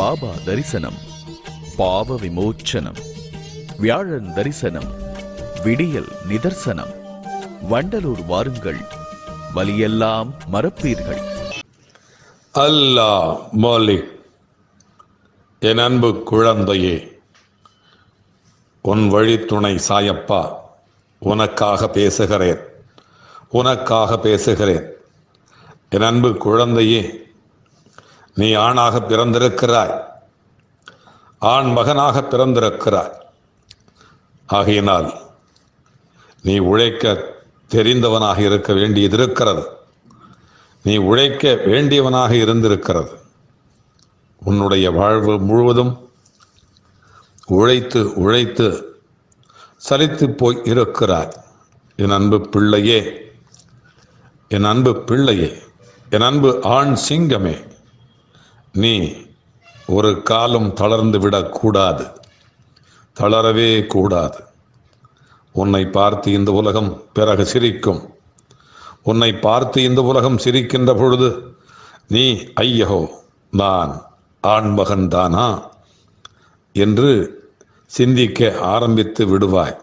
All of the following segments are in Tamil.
பாபா தரிசனம் பாவ விமோச்சனம் வியாழன் தரிசனம் விடியல் நிதர்சனம் வண்டலூர் வாருங்கள் வலியெல்லாம் மறப்பீர்கள். அல்லாஹ் மாலிக் என் அன்பு குழந்தையே உன் வழித்துணை சாயப்பா உனக்காக பேசுகிறேன் உனக்காக பேசுகிறேன். என் அன்பு குழந்தையே நீ ஆணாக பிறந்திருக்கிறாய். ஆண் மகனாக பிறந்திருக்கிறாய். ஆகையினால் நீ உழைக்க தெரிந்தவனாக இருக்க வேண்டியது இருக்கிறது. நீ உழைக்க வேண்டியவனாக இருந்திருக்கிறது. உன்னுடைய வாழ்வு முழுவதும் உழைத்து உழைத்து சலித்து போய் இருக்கிறாய். என் அன்பு பிள்ளையே என் அன்பு பிள்ளையே என் அன்பு ஆண் சிங்கமே நீ ஒரு காலம் தளர்ந்து விடக்கூடாது. தளரவே கூடாது. உன்னை பார்த்து இந்த உலகம் பிறகு சிரிக்கும். உன்னை பார்த்து இந்த உலகம் சிரிக்கின்ற பொழுது நீ ஐயோ நான் ஆண்மகன் தானா? என்று சிந்திக்க ஆரம்பித்து விடுவாய்.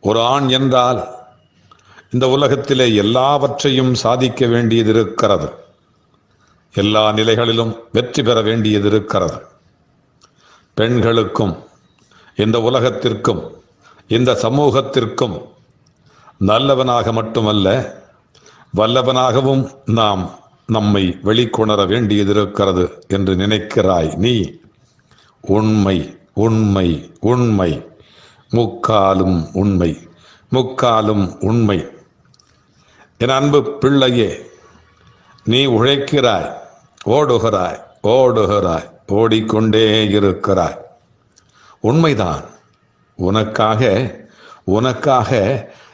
ஒரு ஆண் என்றால் இந்த உலகத்திலே எல்லாவற்றையும் சாதிக்க வேண்டியது இருக்கிறது. எல்லா நிலைகளிலும் வெற்றி பெற வேண்டியது இருக்கிறது. பெண்களுக்கும் இந்த உலகத்திற்கும் இந்த சமூகத்திற்கும் நல்லவனாக மட்டுமல்ல வல்லவனாகவும் நாம் நம்மை வெளிக்கொணர வேண்டியது இருக்கிறது என்று நினைக்கிறாய் நீ. உண்மை உண்மை உண்மை. முக்காலும் உண்மை முக்காலும் உண்மை. என் அன்பு பிள்ளையே நீ உழைக்கிறாய் ஓடுகிறாய் ஓடுகிறாய் ஓடிக்கொண்டே இருக்கிறாய். உண்மைதான். உனக்காக உனக்காக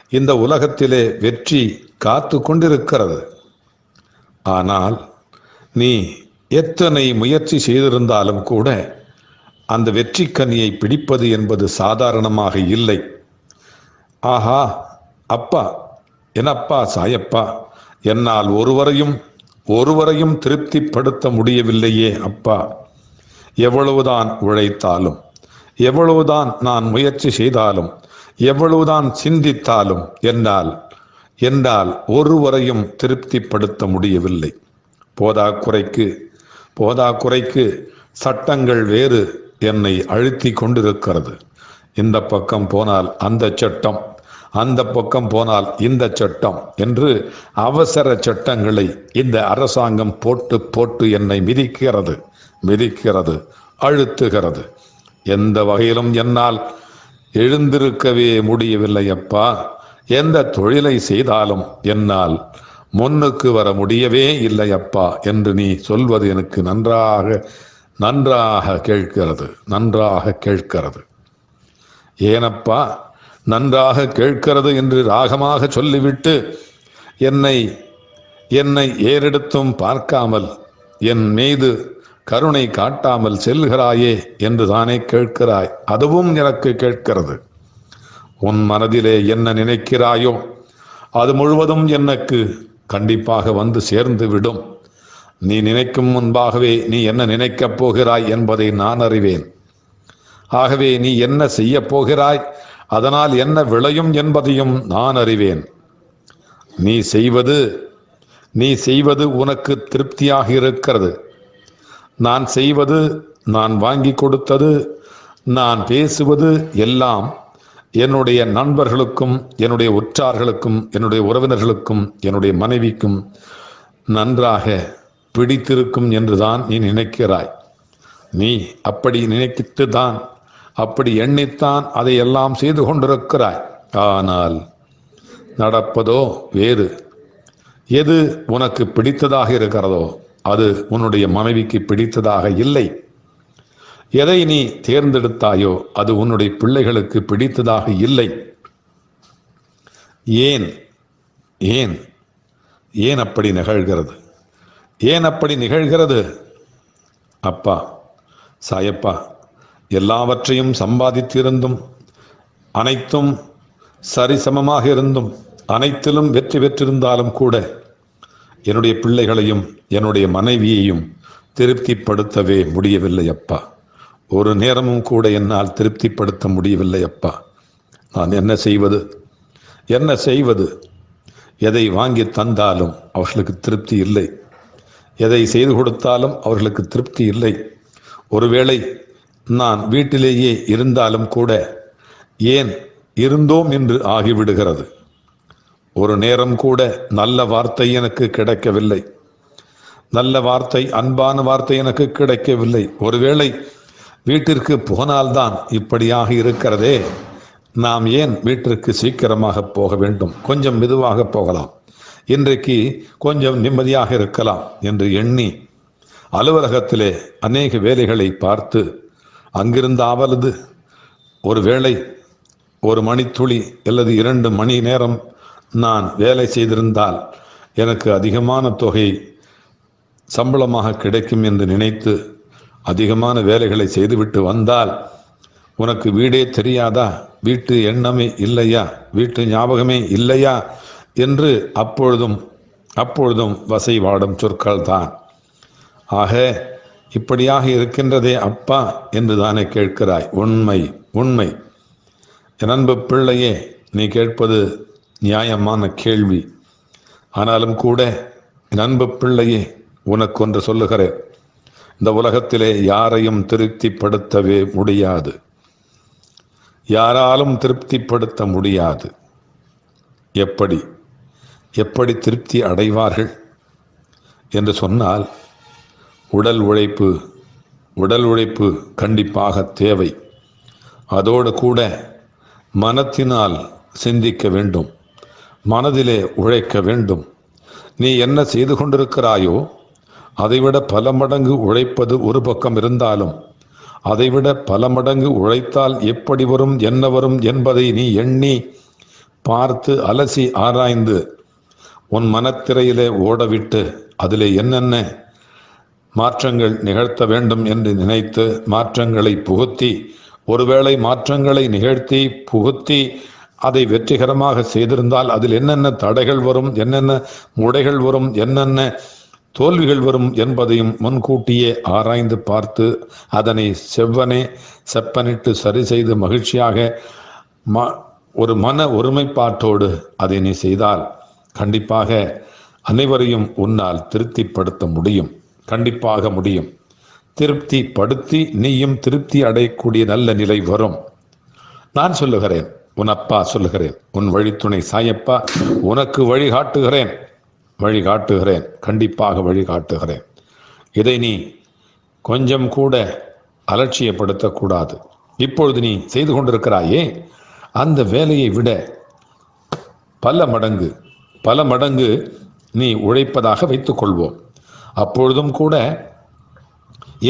இந்த உலகத்திலே வெற்றி காத்து கொண்டிருக்கிறது. ஆனால் நீ எத்தனை முயற்சி செய்திருந்தாலும் கூட அந்த வெற்றி கனியை பிடிப்பது என்பது சாதாரணமாக இல்லை. ஆஹா அப்பா என்னப்பா சாயப்பா என்னால் ஒருவரையும் ஒருவரையும் திருப்திப்படுத்த முடியவில்லையே அப்பா. எவ்வளவுதான் உழைத்தாலும் எவ்வளவுதான் நான் முயற்சி செய்தாலும் எவ்வளவுதான் சிந்தித்தாலும் என்னால் என்றால் ஒருவரையும் திருப்திப்படுத்த முடியவில்லை. போதாக்குறைக்கு போதாக்குறைக்கு சட்டங்கள் வேறு என்னை அழுத்தி கொண்டிருக்கிறது. இந்த பக்கம் போனால் அந்த சட்டம் அந்த பக்கம் போனால் இந்த சட்டம் என்று அவசர சட்டங்களை இந்த அரசாங்கம் போட்டு போட்டு என்னை மிதிக்கிறது மிதிக்கிறது அழுத்துகிறது. எந்த வகையிலும் என்னால் எழுந்திருக்கவே முடியவில்லை அப்பா. எந்த தொழிலை செய்தாலும் என்னால் முன்னுக்கு வர முடியவே இல்லை அப்பா என்று நீ சொல்வது எனக்கு நன்றாக நன்றாக கேட்கிறது நன்றாக கேட்கிறது. ஏனப்பா நன்றாக கேட்கிறது என்று ராகமாக சொல்லிவிட்டு என்னை என்னை ஏறெடுத்தும் பார்க்காமல் என் மீது கருணை காட்டாமல் செல்கிறாயே என்று தானே கேட்கிறாய். அதுவும் எனக்கு கேட்கிறது. உன் மனதிலே என்ன நினைக்கிறாயோ அது முழுவதும் எனக்கு கண்டிப்பாக வந்து சேர்ந்து விடும் நீ நினைக்கும் முன்பாகவே நீ என்ன நினைக்கப் போகிறாய் என்பதை நான் அறிவேன். ஆகவே நீ என்ன செய்ய போகிறாய்? அதனால் என்ன விளையும் என்பதையும் நான் அறிவேன். நீ செய்வது நீ செய்வது உனக்கு திருப்தியாக இருக்கிறது. நான் செய்வது நான் வாங்கி கொடுத்தது நான் பேசுவது எல்லாம் என்னுடைய நண்பர்களுக்கும் என்னுடைய உற்றார்களுக்கும் என்னுடைய உறவினர்களுக்கும் என்னுடைய மனைவிக்கும் நன்றாக பிடித்திருக்கும் என்றுதான் நீ நினைக்கிறாய். நீ அப்படி நினைத்து தான் அப்படி எண்ணித்தான் அதையெல்லாம் செய்து கொண்டிருக்கிறாய். ஆனால் நடப்பதோ வேறு. எது உனக்கு பிடித்ததாக இருக்கிறதோ அது உன்னுடைய மனைவிக்கு பிடித்ததாக இல்லை. எதை நீ தேர்ந்தெடுத்தாயோ அது உன்னுடைய பிள்ளைகளுக்கு பிடித்ததாக இல்லை. ஏன் ஏன் ஏன் அப்படி நிகழ்கிறது? ஏன் அப்படி நிகழ்கிறது? அப்பா சாயப்பா எல்லாவற்றையும் சம்பாதித்திருந்தும் அனைத்தும் சரிசமமாக இருந்தும் அனைத்திலும் வெற்றி பெற்றிருந்தாலும் கூட என்னுடைய பிள்ளைகளையும் என்னுடைய மனைவியையும் திருப்திப்படுத்தவே முடியவில்லை அப்பா. ஒரு நேரமும் கூட என்னால் திருப்திப்படுத்த முடியவில்லை அப்பா. நான் என்ன செய்வது? என்ன செய்வது? எதை வாங்கி தந்தாலும் அவர்களுக்கு திருப்தி இல்லை. எதை செய்து கொடுத்தாலும் அவர்களுக்கு திருப்தி இல்லை. ஒருவேளை நான் வீட்டிலேயே இருந்தாலும் கூட ஏன் இருந்தோம் என்று ஆகிவிடுகிறது? ஒரு நேரம் கூட நல்ல வார்த்தை எனக்கு கிடைக்கவில்லை. நல்ல வார்த்தை அன்பான வார்த்தை எனக்கு கிடைக்கவில்லை. ஒருவேளை வீட்டிற்கு போனால்தான் இப்படியாக இருக்கிறதே. நாம் ஏன் வீட்டிற்கு சீக்கிரமாக போக வேண்டும்? கொஞ்சம் மெதுவாக போகலாம். இன்றைக்கு கொஞ்சம் நிம்மதியாக இருக்கலாம் என்று எண்ணி அலுவலகத்திலே அநேக வேலைகளை பார்த்து அங்கிருந்தாவது ஒரு வேளை ஒரு மணித்துளி அல்லது இரண்டு மணி நேரம் நான் வேலை செய்திருந்தால் எனக்கு அதிகமான தொகை சம்பளமாக கிடைக்கும் என்று நினைத்து அதிகமான வேலைகளை செய்துவிட்டு வந்தால் உனக்கு வீடே தெரியாதா? வீட்டு எண்ணமே இல்லையா? வீட்டு ஞாபகமே இல்லையா? என்று அப்பொழுதும் அப்பொழுதும் வசை வாடும் சொற்கள் தான் ஆக இப்படியாக இருக்கின்றதே அப்பா என்று தானே கேட்கிறாய்? உண்மை உண்மை. என் அன்பு பிள்ளையே நீ கேட்பது நியாயமான கேள்வி. ஆனாலும் கூட என் அன்பு பிள்ளையே உனக்கு ஒன்று சொல்லுகிறேன். இந்த உலகத்திலே யாரையும் திருப்திப்படுத்தவே முடியாது. யாராலும் திருப்திப்படுத்த முடியாது. எப்படி? எப்படி திருப்தி அடைவார்கள்? என்று சொன்னால் உடல் உழைப்பு உடல் உழைப்பு கண்டிப்பாக தேவை. அதோடு கூட மனத்தினால் சிந்திக்க வேண்டும் மனதிலே உழைக்க வேண்டும். நீ என்ன செய்து கொண்டிருக்கிறாயோ அதைவிட பல மடங்கு உழைப்பது ஒரு பக்கம் இருந்தாலும் அதைவிட பல மடங்கு உழைத்தால் எப்படி வரும் என்ன வரும் என்பதை நீ எண்ணி பார்த்து அலசி ஆராய்ந்து உன் மனத்திரையிலே ஓடவிட்டு அதிலே என்னென்ன மாற்றங்கள் நிகழ்த்த வேண்டும் என்று நினைத்து மாற்றங்களை புகுத்தி ஒருவேளை மாற்றங்களை நிகழ்த்தி புகுத்தி அதை வெற்றிகரமாக செய்திருந்தால் அதில் என்னென்ன தடைகள் வரும் என்னென்ன முடைகள் வரும் என்னென்ன தோல்விகள் வரும் என்பதையும் முன்கூட்டியே ஆராய்ந்து பார்த்து அதனை செவ்வனே செப்பனிட்டு சரி செய்து மகிழ்ச்சியாக ம ஒரு மன ஒருமைப்பாட்டோடு அதை நீ செய்தால் கண்டிப்பாக அனைவரையும் உன்னால் திருப்திப்படுத்த முடியும். கண்டிப்பாக முடியும். திருப்தி படுத்தி நீயும் திருப்தி அடையக்கூடிய நல்ல நிலை வரும். நான் சொல்லுகிறேன் உன் அப்பா சொல்லுகிறேன் உன் வழித்துணை சாயப்பா உனக்கு வழிகாட்டுகிறேன். வழிகாட்டுகிறேன் கண்டிப்பாக வழிகாட்டுகிறேன். இதை நீ கொஞ்சம் கூட அலட்சியப்படுத்தக்கூடாது. இப்பொழுது நீ செய்து கொண்டிருக்கிறாயே அந்த வேலையை விட பல மடங்கு பல மடங்கு நீ உழைப்பதாக வைத்துக் கொள்வோம் அப்பொழுதும் கூட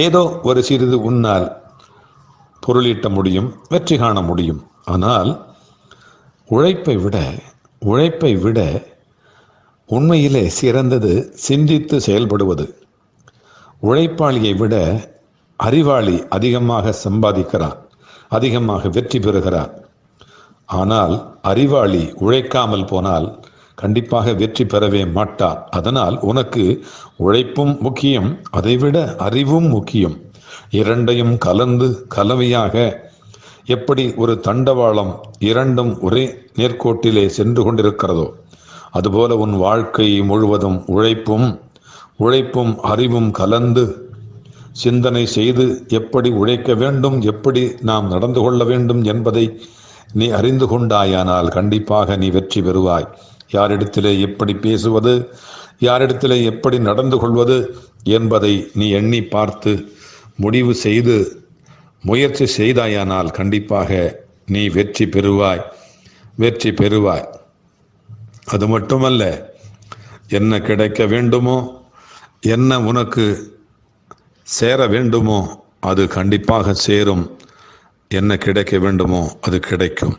ஏதோ ஒரு சிறிது உன்னால் பொருளீட்ட முடியும் வெற்றி காண முடியும். ஆனால் உழைப்பை விட உழைப்பை விட உண்மையிலே சிறந்தது சிந்தித்து செயல்படுவது. உழைப்பாளியை விட அறிவாளி அதிகமாக சம்பாதிக்கிறான் அதிகமாக வெற்றி பெறுகிறான். ஆனால் அறிவாளி உழைக்காமல் போனால் கண்டிப்பாக வெற்றி பெறவே மாட்டார். அதனால் உனக்கு உழைப்பும் முக்கியம் அதைவிட அறிவும் முக்கியம். இரண்டையும் கலந்து கலவையாக எப்படி ஒரு தண்டவாளம் இரண்டும் ஒரே நேர்கோட்டிலே சென்று கொண்டிருக்கிறதோ அதுபோல உன் வாழ்க்கை முழுவதும் உழைப்பும் உழைப்பும் அறிவும் கலந்து சிந்தனை செய்து எப்படி உழைக்க வேண்டும் எப்படி நாம் நடந்து கொள்ள வேண்டும் என்பதை நீ அறிந்து கொண்டாயானால் கண்டிப்பாக நீ வெற்றி பெறுவாய். யாரிடத்திலே எப்படி பேசுவது யாரிடத்திலே எப்படி நடந்து கொள்வது என்பதை நீ எண்ணி பார்த்து முடிவு செய்து முயற்சி செய்தாயானால் கண்டிப்பாக நீ வெற்றி பெறுவாய் வெற்றி பெறுவாய். அது மட்டுமல்ல என்ன கிடைக்க வேண்டுமோ என்ன உனக்கு சேர வேண்டுமோ அது கண்டிப்பாக சேரும். என்ன கிடைக்க வேண்டுமோ அது கிடைக்கும்.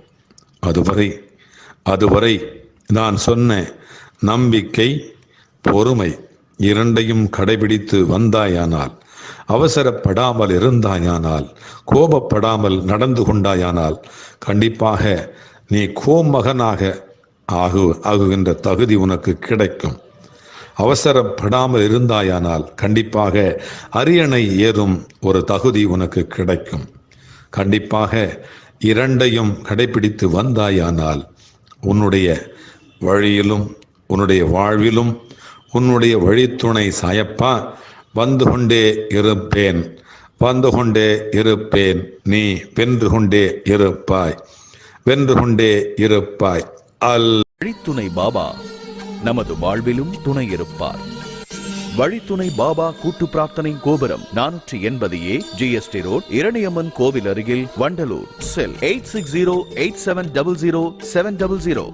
அதுவரை அதுவரை நான் சொன்ன நம்பிக்கை பொறுமை இரண்டையும் கடைபிடித்து வந்தாயானால் அவசரப்படாமல் இருந்தாயானால் கோபப்படாமல் நடந்து கொண்டாயானால் கண்டிப்பாக நீ கோமகனாக ஆகு ஆகுகின்ற தகுதி உனக்கு கிடைக்கும். அவசரப்படாமல் இருந்தாயானால் கண்டிப்பாக அரியணை ஏறும் ஒரு தகுதி உனக்கு கிடைக்கும். கண்டிப்பாக இரண்டையும் கடைபிடித்து வந்தாயானால் உன்னுடைய வழியிலும் உன்னுடைய வாழ்விலும் உன்னுடைய வழித்துணை சாயப்பா வந்து கொண்டே இருப்பேன் வந்து கொண்டே இருப்பேன் நீ வென்று கொண்டே இருப்பாய் வென்று கொண்டே இருப்பாய் அல் வழித்துணை பாபா நமது வாழ்விலும் துணை இருப்பார். வழித்துணை பாபா கூட்டு பிரார்த்தனை கோபுரம் நானூற்றி எண்பது ஏ ஜிஎஸ்டி ரோட் இரணியம்மன் கோவில் அருகில் Vandalur cell eight six zero eight seven double zero seven double zero.